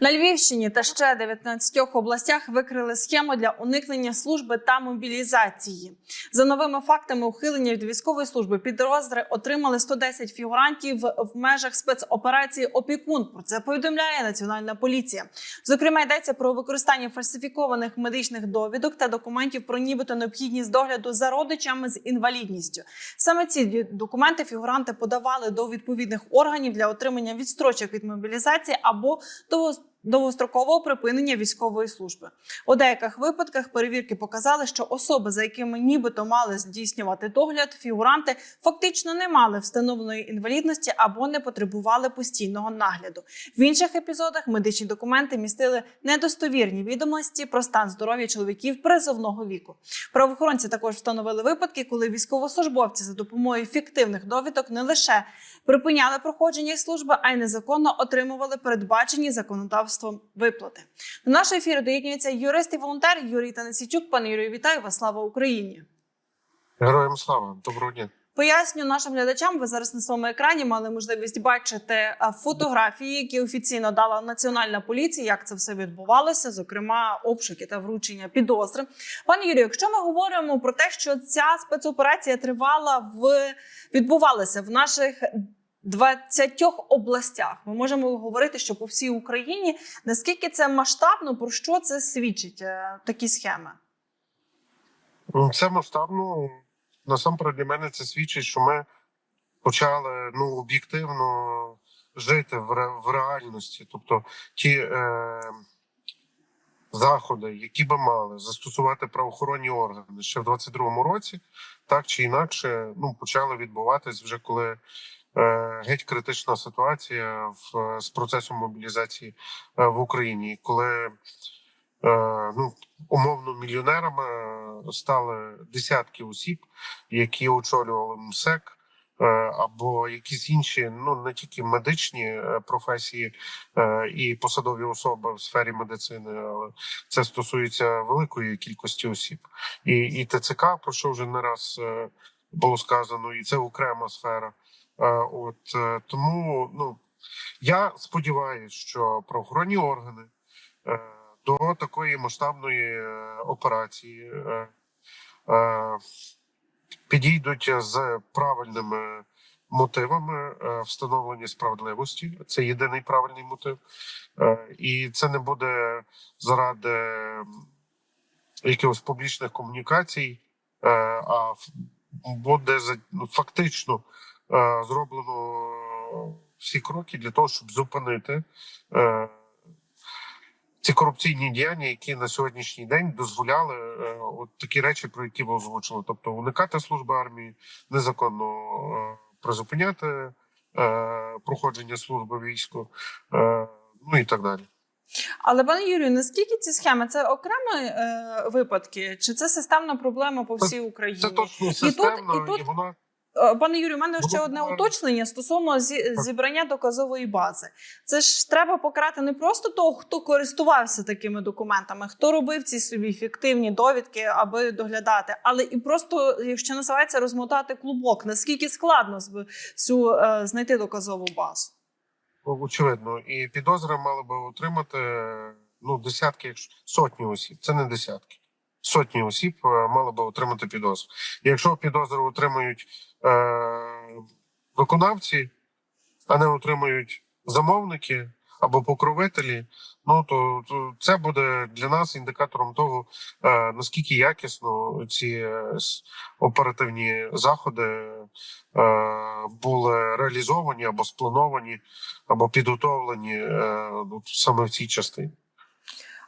На Львівщині та ще 19 областях викрили схему для уникнення служби та мобілізації. За новими фактами ухилення від військової служби підрозділи отримали 110 фігурантів в межах спецоперації Опікун. Про це повідомляє Національна поліція. Зокрема, йдеться про використання фальсифікованих медичних довідок та документів про нібито необхідність догляду за родичами з інвалідністю. Саме ці документи фігуранти подавали до відповідних органів для отримання відстрочок від мобілізації або довго- довгострокового припинення військової служби. У деяких випадках перевірки показали, що особи, за якими нібито мали здійснювати догляд, фігуранти фактично не мали встановленої інвалідності або не потребували постійного нагляду. В інших епізодах медичні документи містили недостовірні відомості про стан здоров'я чоловіків призовного віку. Правоохоронці також встановили випадки, коли військовослужбовці за допомогою фіктивних довідок не лише припиняли проходження служби, а й незаконно отримували передбачені законодавством виплати. До нашого ефіру доєднується юрист і волонтер Юрій Танасійчук. Пане Юрію, вітаю вас! Слава Україні! Героям слава, доброго дня. Поясню нашим глядачам. Ви зараз на своєму екрані мали можливість бачити фотографії, які офіційно дала національна поліція. Як це все відбувалося, зокрема обшуки та вручення підозри. Пане Юрію, якщо ми говоримо про те, що ця спецоперація тривала в відбувалася в наших 20 областях, ми можемо говорити, що по всій Україні наскільки це масштабно, про що це свідчить е, такі схеми? Це масштабно. Насамперед для мене це свідчить, що ми почали ну об'єктивно жити в, ре, в реальності. Тобто ті е, заходи, які би мали застосувати правоохоронні органи ще в 22-му році, так чи інакше, ну почали відбуватись вже коли геть критична ситуація в, з процесом мобілізації е, в Україні, коли е, ну, умовно мільйонерами е, стали десятки осіб, які очолювали МСЕК. е, Або якісь інші, ну не тільки медичні е, професії е, і посадові особи в сфері медицини, але це стосується великої кількості осіб, і, і ТЦК, про що вже не раз е, було сказано, і це окрема сфера. Е, От е, тому ну я сподіваюся, що правоохоронні органи е, до такої масштабної операції підійдуть з правильними мотивами встановлення справедливості. Це єдиний правильний мотив, і це не буде заради якихось публічних комунікацій, а буде ну, фактично зроблено всі кроки для того, щоб зупинити. е, ці корупційні діяння, які на сьогоднішній день дозволяли е, от такі речі, про які ви озвучили, тобто уникати служби армії, незаконно е, призупиняти е, проходження служби війську, е, ну і так далі. Але пане Юрію, наскільки ці схеми це окремі е, випадки, чи це системна проблема по всій Україні? Це точно системно, і, і тут- вона Е, Пане Юрію, у мене ще одне уточнення стосовно зі- зібрання доказової бази. Це ж треба покарати не просто того, хто користувався такими документами, хто робив ці собі фіктивні довідки, аби доглядати, але і просто, якщо називається, розмотати клубок. Наскільки складно цю е, знайти доказову базу? очевидно, і підозри мали би отримати ну десятки, якщо сотні осіб. Це не десятки. Сотні осіб е, мали би отримати підозру. Якщо підозру отримують е, виконавці, а не отримують замовники або покровителі, ну то, то це буде для нас індикатором того, е, наскільки якісно ці е, оперативні заходи е, були реалізовані або сплановані, або підготовлені е, саме в цій частині.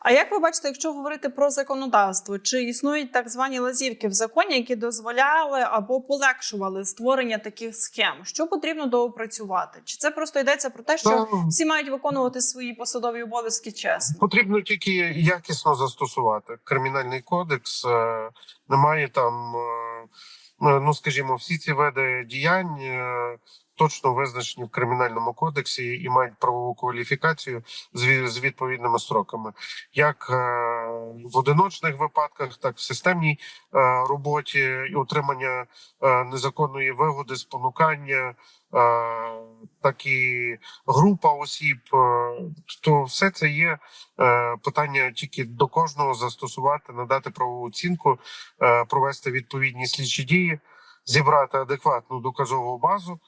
А як ви бачите, якщо говорити про законодавство, чи існують так звані лазівки в законі, які дозволяли або полегшували створення таких схем? Що потрібно доопрацювати? Чи це просто йдеться про те, що Та, всі мають виконувати свої посадові обов'язки чесно? Потрібно тільки якісно застосувати. Кримінальний кодекс е, немає там, е, ну скажімо, всі ці види діянь е, точно визначені в кримінальному кодексі і мають правову кваліфікацію з, відповідними строками, як е, в одиночних випадках, так і в системній е, роботі і отримання е, незаконної вигоди, спонукання. так і група осіб. То все це є питання тільки до кожного застосувати, надати правову оцінку, провести відповідні слідчі дії, зібрати адекватну доказову базу.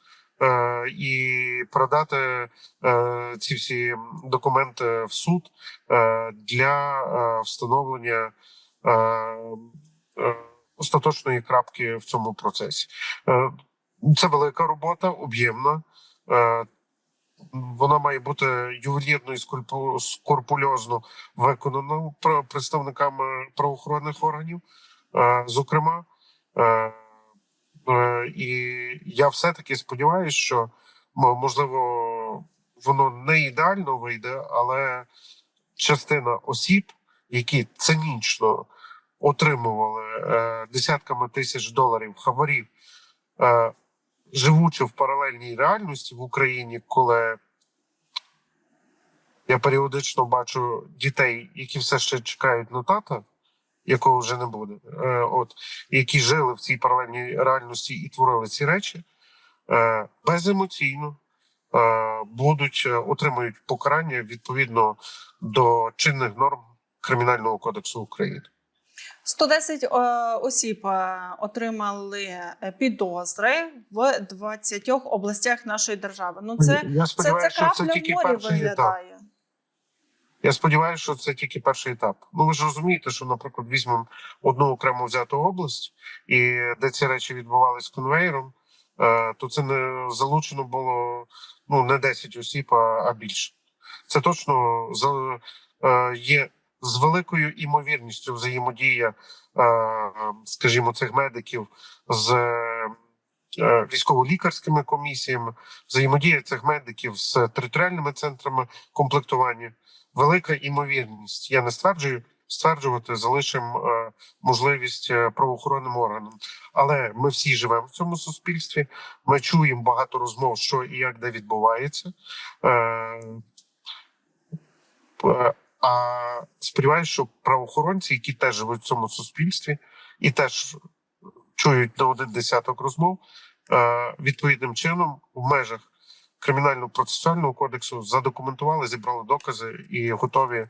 Е, І продати е, ці всі документи в суд е, для встановлення остаточної крапки в цьому процесі. Це велика робота, об'ємна. Вона має бути ювелірно і скрупульозно виконана представниками правоохоронних органів, зокрема. Е, І я все-таки сподіваюся, що можливо воно не ідеально вийде, але частина осіб, які цинічно отримували е, десятками тисяч доларів хабарів, е, живучи в паралельній реальності в Україні, коли я періодично бачу дітей, які все ще чекають на тата, якого вже не буде, е, от які жили в цій паралельній реальності і творили ці речі, е, беземоційно е, будуть е, отримують покарання відповідно до чинних норм Кримінального кодексу України. 110 е, осіб е, отримали підозри в 20 областях нашої держави. Ну це, я це, це це крапля тільки морі перший етап. Я сподіваюся, що це тільки перший етап. Ну ви ж розумієте, що, наприклад, візьмемо одну окремо взяту область, і де ці речі відбувались конвейером, е, то це не залучено було ну не 10 осіб, а, більше. Це точно е, є з великою імовірністю взаємодія, е, скажімо, цих медиків з військово-лікарськими комісіями, взаємодія цих медиків з територіальними центрами комплектування велика імовірність. Я не стверджую, стверджувати залишимо е, можливість е, правоохоронним органам. Але ми всі живемо в цьому суспільстві. Ми чуємо багато розмов, що і як де відбувається. Е, а сподіваюся, що правоохоронці, які теж живуть в цьому суспільстві, і теж чують на один десяток розмов, відповідним чином в межах кримінального процесуального кодексу задокументували, зібрали докази і готові е,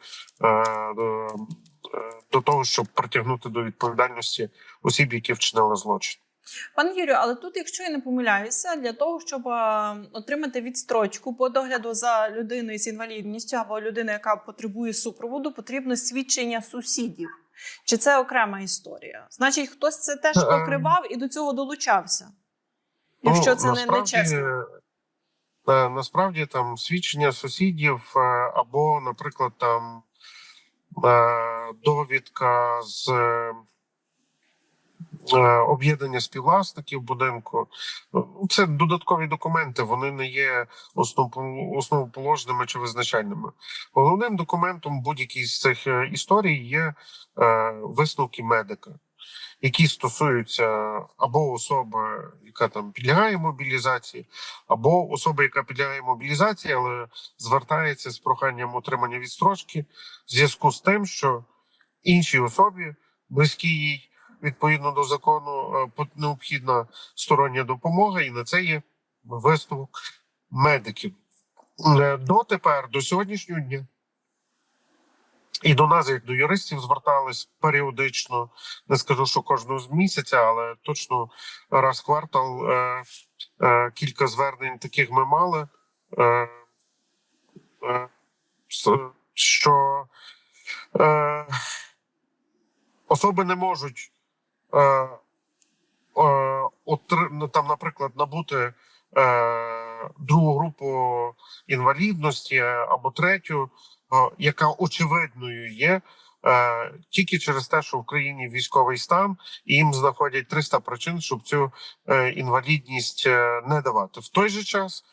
до, е, до того, щоб притягнути до відповідальності осіб, які вчинили злочин. Пане Юрію, але тут, якщо я не помиляюся, для того, щоб е, отримати відстрочку по догляду за людиною з інвалідністю або людиною, яка потребує супроводу, потрібно свідчення сусідів. Чи це окрема історія? Значить, хтось це теж покривав і до цього долучався, якщо це не, не чесно. Е, насправді там свідчення сусідів, е, або, наприклад, там е, довідка з об'єднання співвласників будинку. Ну, Це додаткові документи, вони не є основ- основоположними чи визначальними. Головним документом будь-якій з цих історій є висновки медика, які стосуються або особи, яка там підлягає мобілізації, або особи, яка підлягає мобілізації, але звертається з проханням отримання відстрочки в зв'язку з тим, що іншій особі, близькій їй, відповідно до закону, е, необхідна стороння допомога, і на це є висновок медиків. Е, Дотепер, до сьогоднішнього дня. І до нас, як до юристів, звертались періодично. Не скажу, що кожного з місяця, але точно раз в квартал е, е, кілька звернень таких ми мали. Е, е, що е, особи не можуть е, е, отри- ну, там, наприклад, набути е, другу групу інвалідності або третю, яка очевидною є. е, Тільки через те, що в країні військовий стан, і їм знаходять 300 причин, щоб цю е, інвалідність е, не давати. В той же час,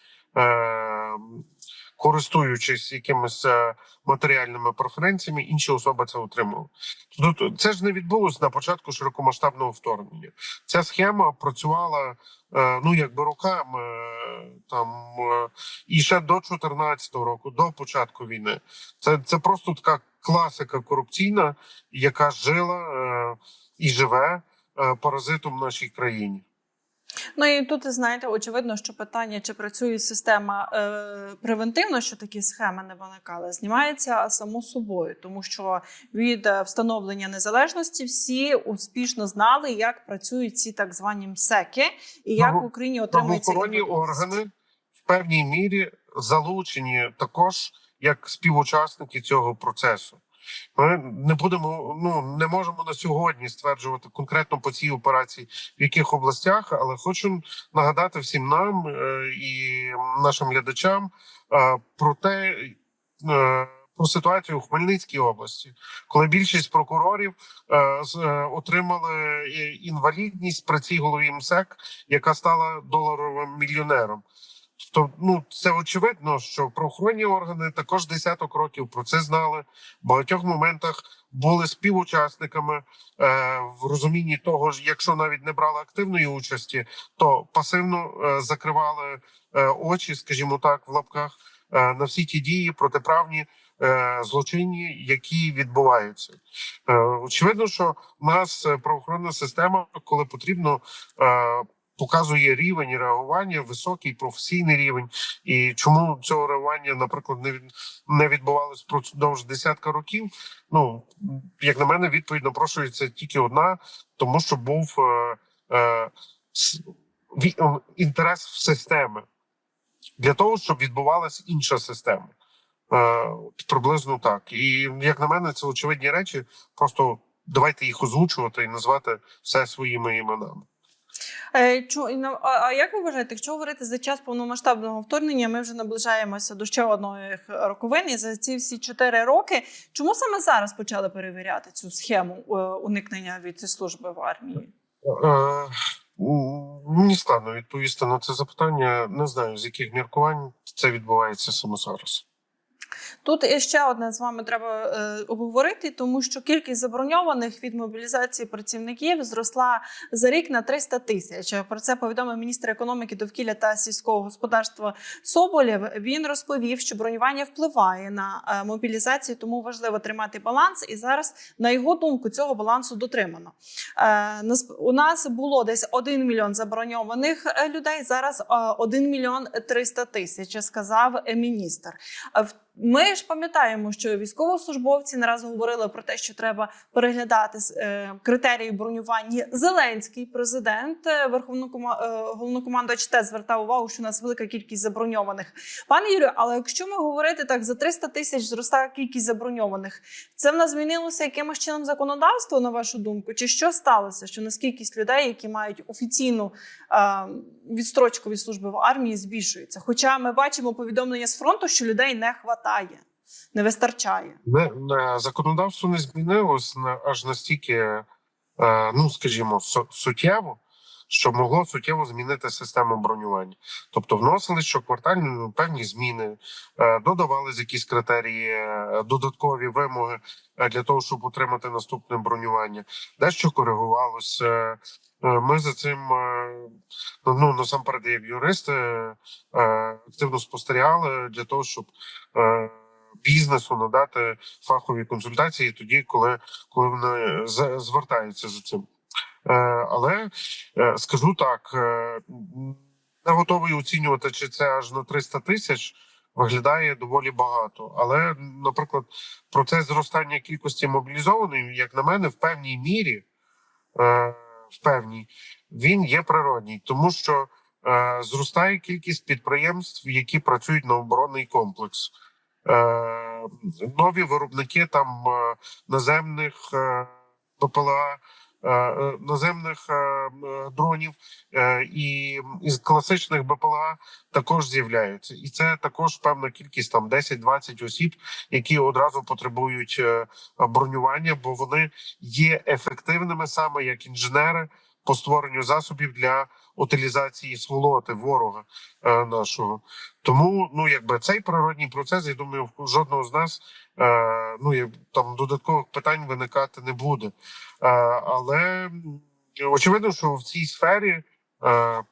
користуючись якимись е, матеріальними преференціями, інші особи це отримали. Тобто це ж не відбулося на початку широкомасштабного вторгнення. Ця схема працювала е, ну якби роками е, там і ще до 2014 року, до початку війни. Це, це просто така класика корупційна, яка жила і живе паразитом в нашій країні. Ну і тут знаєте, очевидно, що питання, чи працює система е, превентивно, що такі схеми не виникали, знімається само собою, тому що від е, встановлення незалежності всі успішно знали, як працюють ці так звані МСЕКи, і як в Україні отримується Правоохоронні органи в певній мірі залучені також як співучасники цього процесу. Ми не будемо, ну не можемо на сьогодні стверджувати конкретно по цій операції в яких областях, але хочу нагадати всім нам е, і нашим глядачам е, про те. е, Про ситуацію у Хмельницькій області, коли більшість прокурорів е, отримали інвалідність при цій голові МСЕК, яка стала доларовим мільйонером. Тобто, ну це очевидно, що правоохоронні органи також десяток років про це знали. В багатьох моментах були співучасниками е, в розумінні того, ж, якщо навіть не брали активної участі, то пасивно е, закривали е, очі, скажімо так, в лапках е, на всі ті дії протиправні. е, Злочинні, які відбуваються, Е, очевидно, що в нас е, правоохоронна система, коли потрібно, е, показує рівень реагування, високий професійний рівень. І чому цього реагування, наприклад, не не відбувалось впродовж десятка років? Ну як на мене, відповідь напрошується тільки одна, тому що був е, е, інтерес в системи для того, щоб відбувалася інша система. Е, приблизно так. І як на мене, це очевидні речі. Просто давайте їх озвучувати і назвати все своїми іменами. Е, а, як ви вважаєте, якщо говорити за час повномасштабного вторгнення, ми вже наближаємося до ще одної роковин. І за ці всі чотири роки, чому саме зараз почали перевіряти цю схему е, уникнення від служби в армії? Мені складно відповісти на це запитання. Не знаю, з яких міркувань це відбувається саме зараз. Тут ще одне з вами треба е, обговорити, тому що кількість заброньованих від мобілізації працівників зросла за рік на 300 тисяч. Про це повідомив міністр економіки, довкілля та сільського господарства Соболєв. Він розповів, що бронювання впливає на е, мобілізацію, тому важливо тримати баланс. І зараз, на його думку, цього балансу дотримано. Е, У нас було десь 1 мільйон заброньованих е, людей. Зараз е, 1 мільйон 300 тисяч, сказав е, міністр. В- Ми ж пам'ятаємо, що військовослужбовці не раз говорили про те, що треба переглядати е, критерії бронювання. Зеленський президент е, Верховнокома- е, головнокомандувач теж звертав увагу, що у нас велика кількість заброньованих. Пане Юрію, але якщо ми говорити так, за 300 тисяч зростає кількість заброньованих, це в нас змінилося якимось чином законодавство, на вашу думку? Чи що сталося? Що нас людей, які мають офіційну відстрочку від служби в армії, збільшується? Хоча ми бачимо повідомлення з фронту, що людей не хватає, не вистачає. Не, не, законодавство не змінилось аж настільки, е, ну скажімо, су- суттєво, що могло суттєво змінити систему бронювання. Тобто вносили щоквартально певні зміни, е, додавались якісь критерії, е, додаткові вимоги е, для того, щоб отримати наступне бронювання. Дещо коригувалося. Ми за цим е, ну насамперед, як юристи, активно спостерігали для того, щоб бізнесу надати фахові консультації тоді, коли, коли вони звертаються за цим. Е, Але е, скажу так: е, не готовий оцінювати, чи це аж на 300 тисяч. Виглядає доволі багато, але, наприклад, процес зростання кількості мобілізованих, як на мене, в певній мірі, в певній, він є природній, тому що зростає кількість підприємств, які працюють на оборонний комплекс. Нові виробники там наземних ППЛА, наземних е, е, дронів е, і із класичних БПЛА також з'являються, і це також певна кількість там 10-20 осіб, які одразу потребують е, бронювання, бо вони є ефективними саме як інженери по створенню засобів для утилізації сволоти ворога е, нашого. Тому ну якби цей природній процес, я думаю, жодного з нас е, ну і там додаткових питань виникати не буде. Е, але очевидно, що в цій сфері. Е,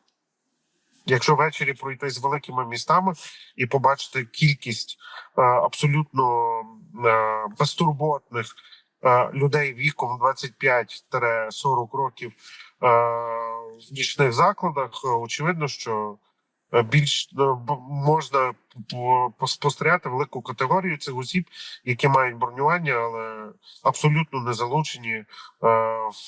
Якщо ввечері пройти з великими містами і побачити кількість е, абсолютно е, безтурботних е, людей віком 25-40 років е, в нічних закладах, е, очевидно, що більш е, можна по- по- спостерігати велику категорію цих осіб, які мають бронювання, але абсолютно не залучені е,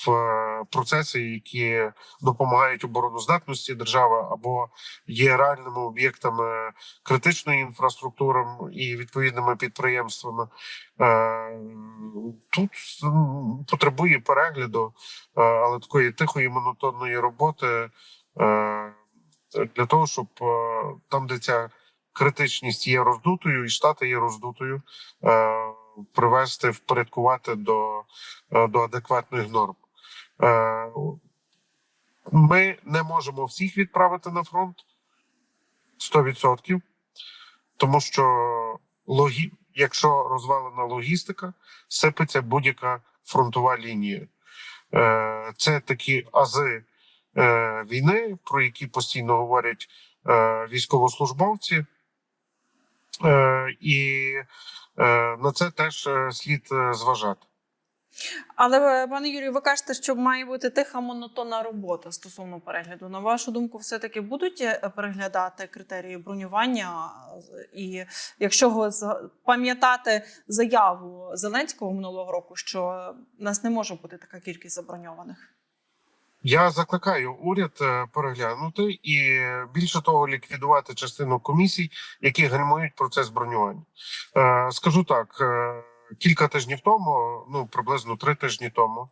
в е, процеси, які допомагають обороноздатності держави або є реальними об'єктами критичної інфраструктури і відповідними підприємствами. Е, Тут потребує перегляду, е, але такої тихої монотонної роботи е, для того, щоб е, там, де ця критичність є роздутою, і штати є роздутою, е, привести, впорядкувати до, е, до адекватних норм. Ми не можемо всіх відправити на фронт 100%, тому що логі... якщо розвалена логістика, сипеться будь-яка фронтова лінія. Це такі ази війни, про які постійно говорять е, військовослужбовці. Е, І е, на це теж е, слід е, зважати. Але е, пане Юрію, ви кажете, що має бути тиха монотонна робота стосовно перегляду. На вашу думку, все-таки будуть е, переглядати критерії бронювання? І якщо пам'ятати заяву Зеленського минулого року, що в нас не може бути така кількість заброньованих. Я закликаю уряд е, переглянути і більше того, ліквідувати частину комісій, які гальмують процес бронювання. Е, Скажу так: е, кілька тижнів тому, ну приблизно три тижні тому,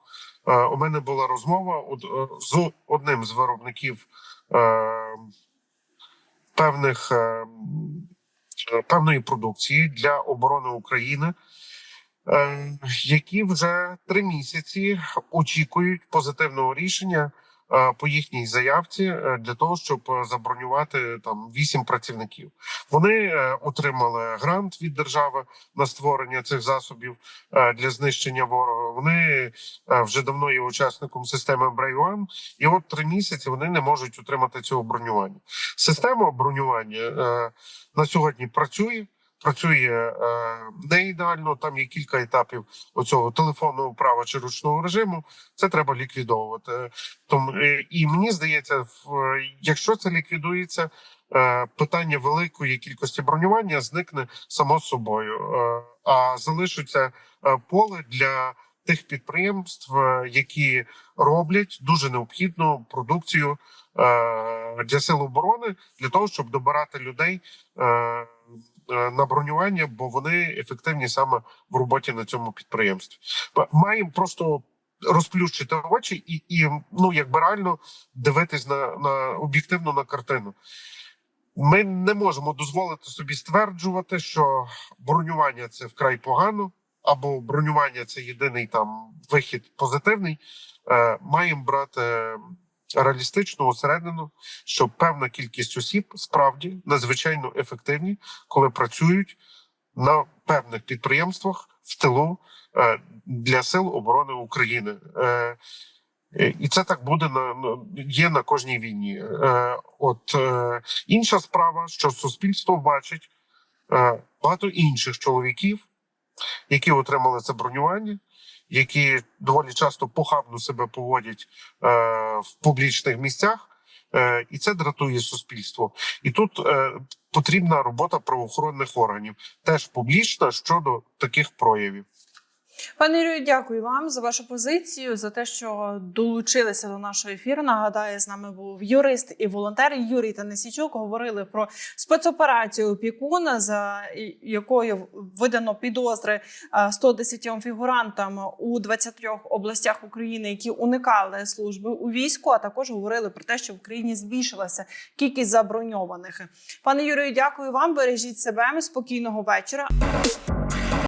у мене була розмова з одним з виробників певних певної продукції для оборони України. Е, Які вже три місяці очікують позитивного рішення е, по їхній заявці е, для того, щоб забронювати там вісім працівників. Вони отримали грант від держави на створення цих засобів для знищення ворога. Вони вже давно є учасником системи Брейван, і от три місяці вони не можуть отримати цього бронювання. Система бронювання на сьогодні працює. Працює е, не ідеально. Там є кілька етапів оцього телефонного права чи ручного режиму. Це треба ліквідовувати. Тому е, і мені здається, в- якщо це ліквідується, е, питання великої кількості бронювання зникне само собою, а залишиться поле для тих підприємств, які роблять дуже необхідну продукцію для сил оборони для того, щоб добирати людей. Е, На бронювання, бо вони ефективні саме в роботі на цьому підприємстві. Маємо просто розплющити очі і, і ну якби реально дивитись на, на об'єктивно на картину. Ми не можемо дозволити собі стверджувати, що бронювання це вкрай погано, або бронювання це єдиний там вихід позитивний. Е, маємо брати реалістичну осередину, що певна кількість осіб справді надзвичайно ефективні, коли працюють на певних підприємствах в тилу е, для сил оборони України. Е, І це так буде на є на кожній війні. Е, От інша справа, що суспільство бачить багато інших чоловіків, які отримали це бронювання, які доволі часто похабно себе поводять е, в публічних місцях, е, і це дратує суспільство. І тут е, потрібна робота правоохоронних органів, теж публічна щодо таких проявів. Пане Юрію, дякую вам за вашу позицію, за те, що долучилися до нашого ефіру. Нагадаю, з нами був юрист і волонтер Юрій Танесічук. Говорили про спецоперацію «Опікун», за якою видано підозри е, 110 фігурантам у 23 областях України, які уникали служби у війську. А також говорили про те, що в країні збільшилася кількість заброньованих. Пане Юрію, дякую вам. Бережіть себе. Спокійного вечора.